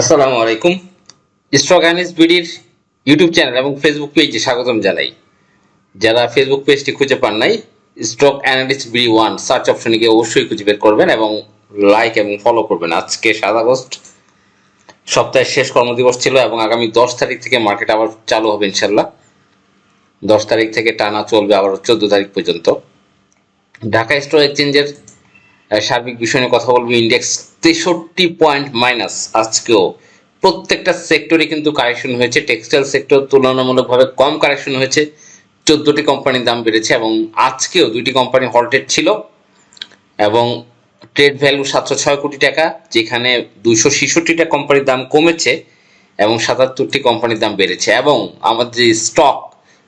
আসসালামু আলাইকুম। Stock analyst বিডির ইউটিউব চ্যানেল এবং ফেসবুক পেজে স্বাগতম জানাই। যারা ফেসবুক পেজটি খুঁজে পান নাই stock analyst BD one search অপশনে গিয়ে অবশ্যই খুঁজে বের করবেন এবং লাইক এবং ফলো করবেন। আজকে সাত আগস্ট, সপ্তাহের শেষ কর্মদিবস ছিল এবং আগামী দশ তারিখ থেকে মার্কেট আবার চালু হবে ইনশাল্লাহ দশ তারিখ থেকে টানা চলবে আবার চোদ্দ তারিখ পর্যন্ত। ঢাকা স্টক এক্সচেঞ্জের সার্বিক বিষয় নিয়ে কথা বলব। ইন্ডেক্স তেষট্টি পয়েন্ট মাইনাস আজকেও। প্রত্যেকটা সেক্টরে কিন্তু কারেকশন হয়েছে। টেক্সটাইল সেক্টর তুলনামূলকভাবে কম কারেকশন হয়েছে। চোদ্দটি কোম্পানির দাম বেড়েছে এবং আজকেও দুইটি কোম্পানি হল্টেড ছিল এবং ট্রেড ভ্যালু সাতশো ছয় কোটি টাকা, যেখানে দুইশো ছেষট্টিটা কোম্পানির দাম কমেছে এবং সাতাত্তরটি কোম্পানির দাম বেড়েছে। এবং আমাদের যে স্টক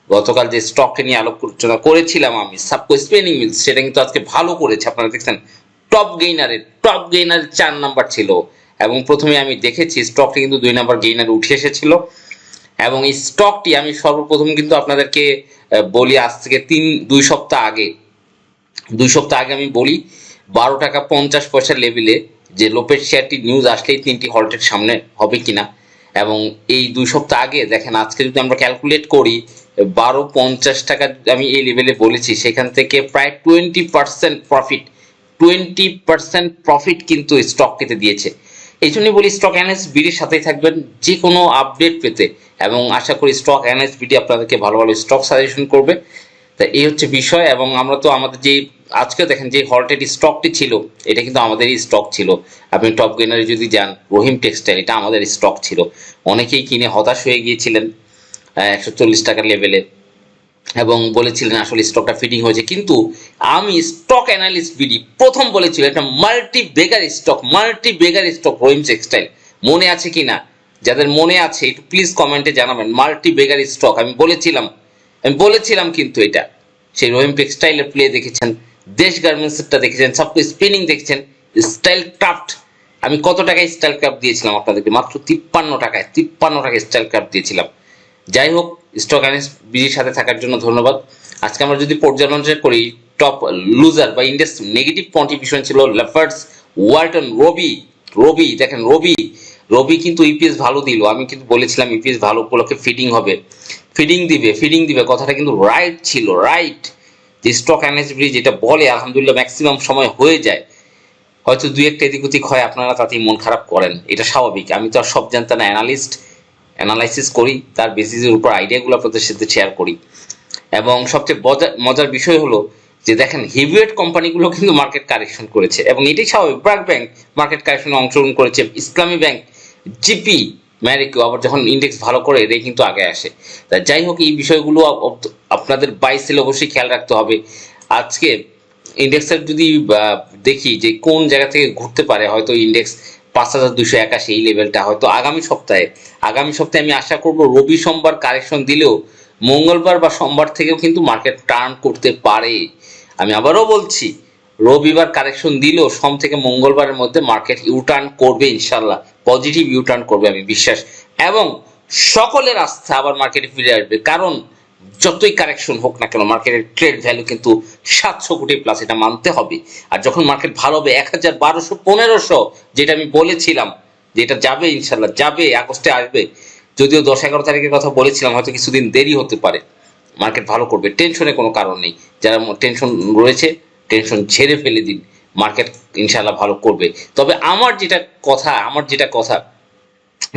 গতকাল যে স্টককে নিয়ে আলোচনা করেছিলাম আমি সাবকো স্পেনিং মিলস সেটা কিন্তু আজকে ভালো করেছে। আপনারা দেখছেন টপ গেইনারের টপ গেইনারের চার নাম্বার ছিল। এবং প্রথমে আমি দেখেছি স্টকটি কিন্তু দুই নাম্বার গেইনারে উঠে এসেছিল। এবং এই স্টকটি আমি সর্বপ্রথম কিন্তু আপনাদেরকে বলি আজ থেকে তিন, দুই সপ্তাহ আগে। দুই সপ্তাহ আগে আমি বলি, বারো টাকা পঞ্চাশ পয়সা লেভেলে যে লোপের শেয়ারটি নিউজ আসলেই তিনটি হল্টের সামনে হবে কিনা। এবং এই দুই সপ্তাহ আগে, দেখেন আজকে যদি আমরা ক্যালকুলেট করি, বারো পঞ্চাশ টাকা আমি এই লেভেলে বলেছি, সেখান থেকে প্রায় twenty percent profit twenty percent profit কিন্তু স্টক কেটে দিয়েছে। এই জন্যই বলি স্টক অ্যানালিস্ট বিডির সাথেই থাকবেন যে কোনো আপডেট পেতে। এবং আশা করি স্টক অ্যানালিস্ট বিডি আপনাদেরকে ভালো ভালো স্টক সাজেশন করবে। তা এই হচ্ছে বিষয় এবং আমরা তো আমাদের যে আজকে দেখেন যে হলটেড স্টকটি ছিল, এটা কিন্তু আমাদেরই স্টক ছিল। আপনি টপ গেনারে যদি যান, রহিম টেক্সটাইল এটা আমাদের স্টক ছিল। অনেকেই কিনে হতাশ হয়ে গিয়েছিলেন একশো চল্লিশ টাকার লেভেলে এবং বলেছিলেন আসলে স্টকটা ফিটিং হয়েছে। কিন্তু আমি স্টক অ্যানালিস্ট বিডি প্রথম বলেছিল এটা multibagger stock multibagger stock Rahim textile মনে আছে কি না যাদের মনে আছে, একটু প্লিজ কমেন্টে জানাবেন মাল্টি বেগার স্টক আমি বলেছিলাম আমি বলেছিলাম কিন্তু এটা। সেই রহিম টেক্সটাইলের প্লে দেখেছেন, দেশ গার্মেন্টসেরটা দেখেছেন সব স্পিনিং দেখেছেন স্টাইল ক্রাফট আমি কত টাকায় স্টাইল ক্রাফট দিয়েছিলাম আপনাদেরকে? মাত্র তিপ্পান্ন টাকায় তিপ্পান্ন টাকায় স্টাইল ক্রাফট দিয়েছিলাম। যাই হোক স্টক অ্যানালিস্ট বিজির সাথে থাকার জন্য ধন্যবাদ। আজকে আমরা যদি পর্যালোচনা করি টপ লুজার বা ইন্ডেক্স নেগেটিভ কন্ট্রিবিউশন ছিল লেফার্টস ওয়ালটন রবি রবি দেখেন রবি রবি কিন্তু ইপিএস ভালো দিল। আমি কিন্তু বলেছিলাম ইপিএস ভালো উপলক্ষে ফিডিং হবে। ফিডিং দিবে ফিডিং দিবে, কথাটা কিন্তু রাইট ছিল রাইট যে স্টক অ্যানালিস্ট বিজি যেটা বলে, আলহামদুলিল্লাহ ম্যাক্সিমাম সময় হয়ে যায়। হয়তো দুই একটা এদিক ওদিক হয়, আপনারা তাতেই মন খারাপ করেন। এটা স্বাভাবিক। আমি তো আর সব জানতাম না অ্যানালিস্ট অ্যানালাইসিস করি, তার বেসিসের উপর আইডিয়াগুলো আপনাদের সাথে শেয়ার করি। এবং সবচেয়ে মজার বিষয় হলো যে দেখেন হেভিওয়েট কোম্পানিগুলো কিন্তু মার্কেট কারেকশন করেছে এবং এটাই স্বাভাবিক। ব্র্যাক ব্যাংক মার্কেট কারেকশনে অংশগ্রহণ করেছে, ইসলামী ব্যাংক জিপি ম্যারিকো আবার যখন ইন্ডেক্স ভালো করে এরাই কিন্তু আগে আসে। তা যাই হোক, এই বিষয়গুলো আপ- আপনাদের বাইসেলে অবশ্যই খেয়াল রাখতে হবে। আজকে ইন্ডেক্সের যদি দেখি যে কোন জায়গা থেকে ঘুরতে পারে, হয়তো ইন্ডেক্স পাঁচ হাজার দুশো একাশি, এই লেভেলটা হয়তো আগামী সপ্তাহে আগামী সপ্তাহে আমি আশা করব রবি সোমবার কারেকশন দিলেও মঙ্গলবার বা সোমবার থেকেও কিন্তু মার্কেট টার্ন করতে পারে। আমি আবারও বলছি, রবিবার কারেকশন দিলেও সোম থেকে মঙ্গলবারের মধ্যে মার্কেট ইউটার্ন করবে ইনশাল্লাহ পজিটিভ ইউটার্ন করবে, আমি বিশ্বাস। এবং সকলের আস্থা আবার মার্কেটে ফিরে আসবে। কারণ যতই কারেকশন হোক না কেন, মার্কেটের ট্রেড ভ্যালু কিন্তু সাতশো কোটি প্লাস এটা মানতে হবে। আর যখন মার্কেট ভালো হবে, এক হাজার বারোশো, পনেরোশো, যেটা আমি বলেছিলাম যে এটা যাবে ইনশাল্লাহ যাবে, আগস্টে আসবে। যদিও দশ এগারো তারিখের কথা বলেছিলাম, হয়তো কিছুদিন দেরি হতে পারে। মার্কেট ভালো করবে টেনশনে কোনো কারণ নেই। যারা টেনশন রয়েছে, টেনশন ছেড়ে ফেলে দিন। মার্কেট ইনশাল্লাহ ভালো করবে। তবে আমার যেটা কথা, আমার যেটা কথা,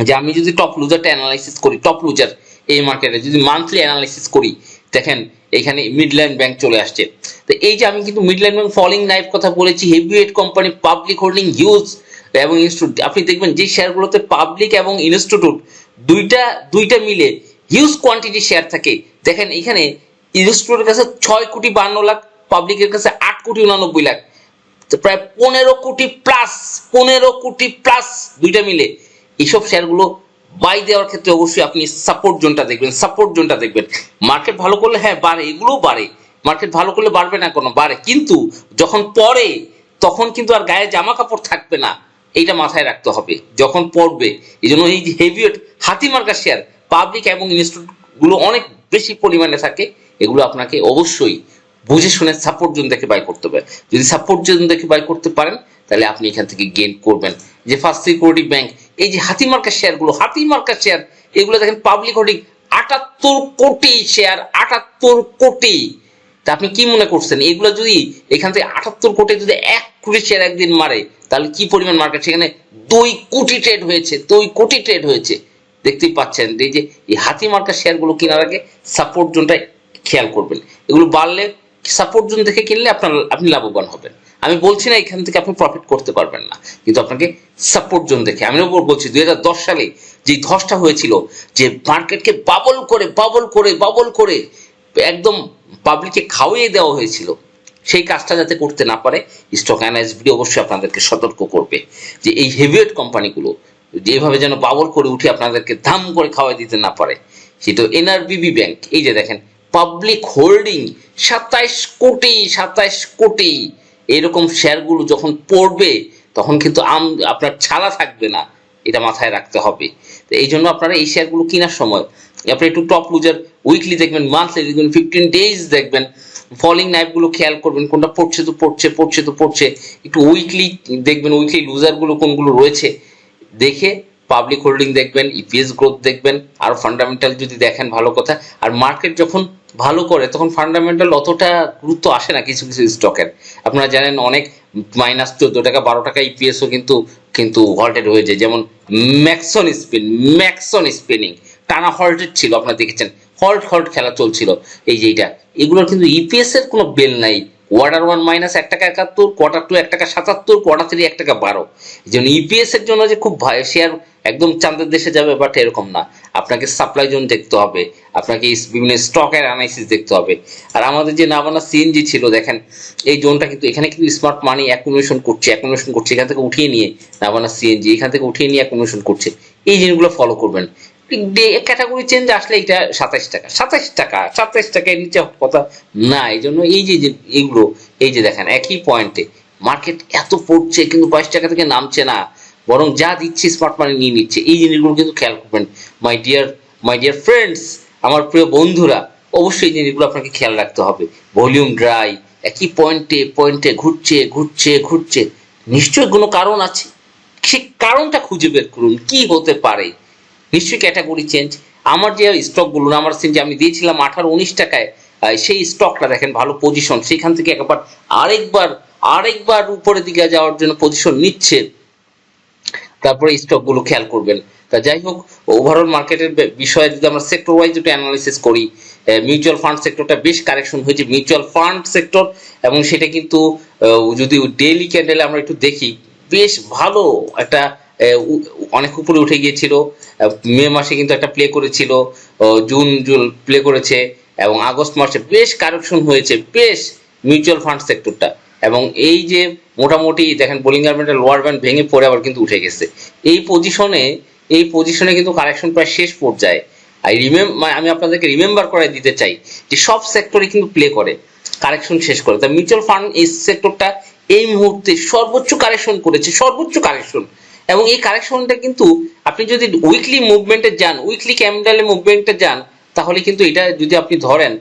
যে আমি যদি টপ লুজারটা অ্যানালাইসিস করি, টপ লুজার এই মার্কেটে যদি মান্থলি অ্যানালাইসিস করি, দেখেন, এখানে মিডল্যান্ড ব্যাংক চলে আসছে। তো এই যে আমি কিন্তু মিডল্যান্ড ব্যাংক ফলিং নাইফ কথা বলেছি, heavyweight company, public holding, huge এবং ইনস্টিটিউট আপনি দেখবেন যে শেয়ারগুলোতে পাবলিক এবং ইনস্টিটিউট দুইটা দুইটা মিলে হিউজ কোয়ান্টিটি শেয়ার থাকে। দেখেন এখানে ইনস্টিটিউটের কাছে ছয় কোটি বান্ন লাখ পাবলিকের কাছে আট কোটি উনানব্বই লাখ। প্রায় পনেরো কোটি প্লাস পনেরো কোটি প্লাস দুইটা মিলে। এইসব শেয়ারগুলো বাই দেওয়ার ক্ষেত্রে অবশ্যই আপনি সাপোর্ট জোনটা দেখবেন সাপোর্ট জোনটা দেখবেন। মার্কেট ভালো করলে হ্যাঁ বাড়ে, এগুলোও বাড়ে। মার্কেট ভালো করলে বাড়বে না কোনো? বাড়ে। কিন্তু যখন পরে তখন কিন্তু আর গায়ে জামা কাপড় থাকবে না। এইটা মাথায় রাখতে হবে। যখন পড়বে এই জন্য এই যে হাতি মার্কা শেয়ার পাবলিক এবং ইনস্টিটিউটগুলো অনেক বেশি পরিমাণে থাকে, এগুলো আপনাকে অবশ্যই বুঝে শুনে সাপোর্ট জোন দেখে বাই করতে হবে। যদি সাপোর্ট জোন দেখে বাই করতে পারেন, তাহলে আপনি এখান থেকে গেইন করবেন। যে ফার্স্ট সিকিউরিটি ব্যাংক এই যে হাতি মার্কা শেয়ারগুলো হাতি মার্কা শেয়ার এগুলো দেখেন পাবলিক হোল্ডিং আটাত্তর কোটি শেয়ার আটাত্তর কোটি। তা আপনি কি মনে করছেন? এগুলো যদি এখান থেকে আটাত্তর কোটি যদি এক কোটি শেয়ার একদিন মারে, তাহলে কি পরিমাণ মার্কেট সেখানে দুই কোটি ট্রেড হয়েছে, দুই কোটি ট্রেড হয়েছে। দেখতেই পাচ্ছেন এই যে এই হাতি মার্কা শেয়ারগুলো কেনার আগে সাপোর্ট জোনটা খেয়াল করবেন। এগুলো বাড়লে সাপোর্ট জোন দেখে কিনলে আপনার, আপনি লাভবান হবেন। আমি বলছি না এখান থেকে আপনি প্রফিট করতে পারবেন না, কিন্তু আপনাকে সাপোর্ট জোন দেখে, আমি বলছি, দুই হাজার দশ সালে যে ধসটা হয়েছিল, যে মার্কেটকে বাবল করে বাবল করে বাবল করে, একদম পাবলিককে খাওয়িয়ে দেওয়া হয়েছিল সেই কাজটা যাতে করতে না পারে স্টক অ্যানালাইসিস অবশ্যই আপনাদেরকে সতর্ক করবে যে এই হেভিওয়েট কোম্পানিগুলো যেভাবে যেন বাবল করে উঠে আপনাদেরকে ধাম করে খাওয়াই দিতে না পারে, সেটা এনআরবিবি ব্যাংক। এই যে দেখেন পাবলিক হোল্ডিং সাতাইশ কোটি সাতাইশ কোটি, এরকম শেয়ারগুলো যখন পড়বে, তখন কিন্তু আম, আপনার ছাড়া থাকবে না, এটা মাথায় রাখতে হবে। তো এই জন্য আপনারা এই শেয়ারগুলো কেনার সময়, আপনি একটু টপ লুজার উইকলি দেখবেন মান্থলি দেখবেন ফিফটিন ডেজ দেখবেন ফলিং নাইফগুলো খেয়াল করবেন, কোনটা পড়ছে তো পড়ছে পড়ছে তো পড়ছে, একটু উইকলি দেখবেন উইকলি লুজারগুলো কোনগুলো রয়েছে, দেখে পাবলিক হোল্ডিং দেখবেন ইপিএস গ্রোথ দেখবেন, আর ফান্ডামেন্টাল যদি দেখেন ভালো কথা, আর মার্কেট যখন ভালো করে, তখন ফান্ডামেন্টাল অতটা গুরুত্ব আসে না কিছু কিছু স্টকের আপনারা জানেন অনেক মাইনাস চোদ্দ টাকা, বারো টাকা ইপিএসও কিন্তু কিন্তু হল্টেড হয়ে যায়, যেমন ম্যাক্সন স্পিন ম্যাক্সন স্পিনিং টানা হল্টেড ছিল, আপনারা দেখেছেন। হল্ট হল্ট খেলা চলছিল। এই যে এইটা। এগুলোর কিন্তু ইপিএস এর কোনো বেল নাই। কোয়ার্টার ওয়ান মাইনাস এক টাকা একাত্তর কোয়ার্টার টু এক টাকা সাতাত্তর কোয়ার্টার থ্রি এক টাকা বারো। এই জন্য ইপিএস এর জন্য যে খুব শেয়ার একদম চাঁদের দেশে যাবে বাট এরকম না। আপনাকে সাপ্লাই জোন দেখতে হবে। আপনাকে বিভিন্ন স্টকের অ্যানালাইসিস দেখতে হবে। আর আমাদের যে নাবানা সিএনজি ছিল, দেখেন, এই জোনটা কিন্তু, এখানে কিন্তু স্মার্ট মানি অ্যাকুমুলেশন করছে অ্যাকুমুলেশন করছে। এখান থেকে উঠিয়ে নিয়ে নাবানা সিএনজি এখান থেকে উঠিয়ে নিয়ে অ্যাকুমুলেশন করছে। এই জিনিসগুলো ফলো করবেন। ক্যাটাগরি চেঞ্জ আসলে এটা সাতাইশ টাকা। সাতাইশ টাকা সাতাইশ টাকা এর নিচে কথা না এই জন্য এই যে এগুলো এই যে দেখেন, একই পয়েন্টে মার্কেট এত পড়ছে, কিন্তু বাইশ টাকা থেকে নামছে না। বরং যা দিচ্ছে স্মার্ট মানি নিয়ে নিচ্ছে। এই জিনিসগুলো কিন্তু খেয়াল করবেন। My dear my dear friends আমার প্রিয় বন্ধুরা, অবশ্যই এই জিনিসগুলো আপনাকে খেয়াল রাখতে হবে। ভলিউম ড্রাই একই পয়েন্টে পয়েন্টে ঘুরছে ঘুরছে ঘুরছে। নিশ্চয়ই কোনো কারণ আছে? সেই কারণটা খুঁজে বের করুন, কি হতে পারে? নিশ্চয়ই ক্যাটাগরি চেঞ্জ আমার যে স্টকগুলো আমার সিন যে আমি দিয়েছিলাম আঠারো, উনিশ টাকায় সেই স্টকটা দেখেন ভালো পজিশন সেখান থেকে একবার আরেকবার আরেকবার উপরের দিকে যাওয়ার জন্য পজিশন নিচ্ছে। তারপরে স্টকগুলো খেয়াল করবেন। তা যাই হোক ওভারঅল মার্কেটের বিষয়ে যদি আমরা সেক্টর ওয়াইজ একটু অ্যানালাইসিস করি মিউচুয়াল ফান্ড সেক্টরটা বেশ কারেকশন হয়েছে। মিউচুয়াল ফান্ড সেক্টর এবং সেটা কিন্তু যদি ডেইলি ক্যান্ডেলে আমরা একটু দেখি, বেশ ভালো একটা অনেক উপরে উঠে গিয়েছিল। মে মাসে কিন্তু একটা প্লে করেছিল জুন জুন প্লে করেছে এবং আগস্ট মাসে বেশ কারেকশন হয়েছে, বেশ মিউচুয়াল ফান্ড সেক্টরটা এবং এই যে মোটামুটি দেখেন বোলিং গার্মেন্টের লোয়ার ব্যান্ড ভেঙে পড়ে আবার কিন্তু উঠে গেছে। এই পজিশনে এই পজিশনে কিন্তু কারেকশন প্রায় শেষ পর্যায়ে। আই রিমেম আমি আপনাদেরকে রিমেম্বার করে দিতে চাই যে সব সেক্টরে কিন্তু প্লে করে কারেকশন শেষ করে। তা মিউচুয়াল ফান্ড এই সেক্টরটা এই মুহূর্তে সর্বোচ্চ কারেকশন করেছে, সর্বোচ্চ কারেকশন এবং এই কারেকশনটা কিন্তু আপনি যদি উইকলি মুভমেন্টে যান উইকলি ক্যান্ডেলে মুভমেন্টে যান, তাহলে কিন্তু এটা যদি আপনি ধরেন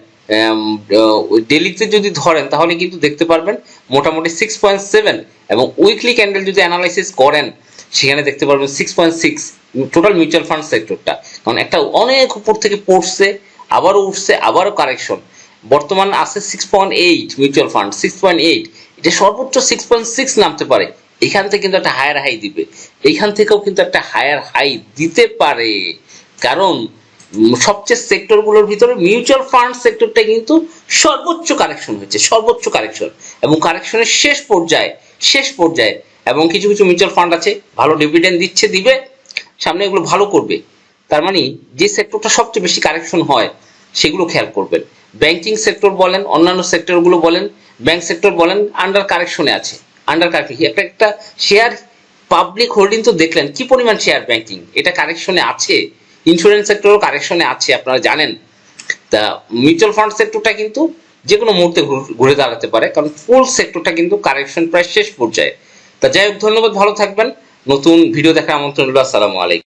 ডেলিতে যদি ধরেন, তাহলে কিন্তু দেখতে পারবেন মোটামুটি সিক্স পয়েন্ট সেভেন এবং উইকলি ক্যান্ডেল যদি অ্যানালাইসিস করেন, সেখানে দেখতে পারবেন six point six total mutual fund সেক্টরটা কারণ একটা অনেক উপর থেকে পড়ছে, আবারও উঠছে, আবারও কারেকশন বর্তমান আছে six point eight mutual fund six point eight এটা সর্বোচ্চ সিক্স পয়েন্ট সিক্স নামতে পারে। এখান থেকে কিন্তু একটা হায়ার হাই দিবে। এখান থেকেও কিন্তু একটা হায়ার হাই দিতে পারে। কারণ সবচেয়ে সেক্টরগুলোর ভিতরে মিউচুয়াল ফান্ড সেক্টরটা কিন্তু সর্বোচ্চ কারেকশন হয়েছে, সর্বোচ্চ কারেকশন এবং কারেকশনের শেষ পর্যায়ে শেষ পর্যায়ে এবং কিছু কিছু মিউচুয়াল ফান্ড আছে, ভালো ডিভিডেন্ড দিচ্ছে, দিবে, সামনে এগুলো ভালো করবে। তার মানে যে সেক্টরটা সবচেয়ে বেশি কারেকশন হয়, সেগুলো খেয়াল করবেন। ব্যাংকিং সেক্টর বলেন, অন্যান্য সেক্টরগুলো বলেন ব্যাংক সেক্টর বলেন আন্ডার কারেকশনে আছে। আন্ডার কারেকশন একটা একটা শেয়ার পাবলিক হোল্ডিং তো দেখলেন, কি পরিমাণ শেয়ার ব্যাংকিং এটা কারেকশনে আছে ইন্স্যুরেন্স সেক্টরও কারেকশনে আছে, আপনারা জানেন। তা মিউচুয়াল ফান্ড সেক্টরটা কিন্তু যে কোনো মুহূর্তে ঘুরে দাঁড়াতে পারে, কারণ ফুল সেক্টরটা কিন্তু কারেকশন প্রায় শেষ পর্যায়ে। তা যাই হোক, ধন্যবাদ, ভালো থাকবেন। নতুন ভিডিও দেখার আমন্ত্রণ রইল, আসসালামু আলাইকুম।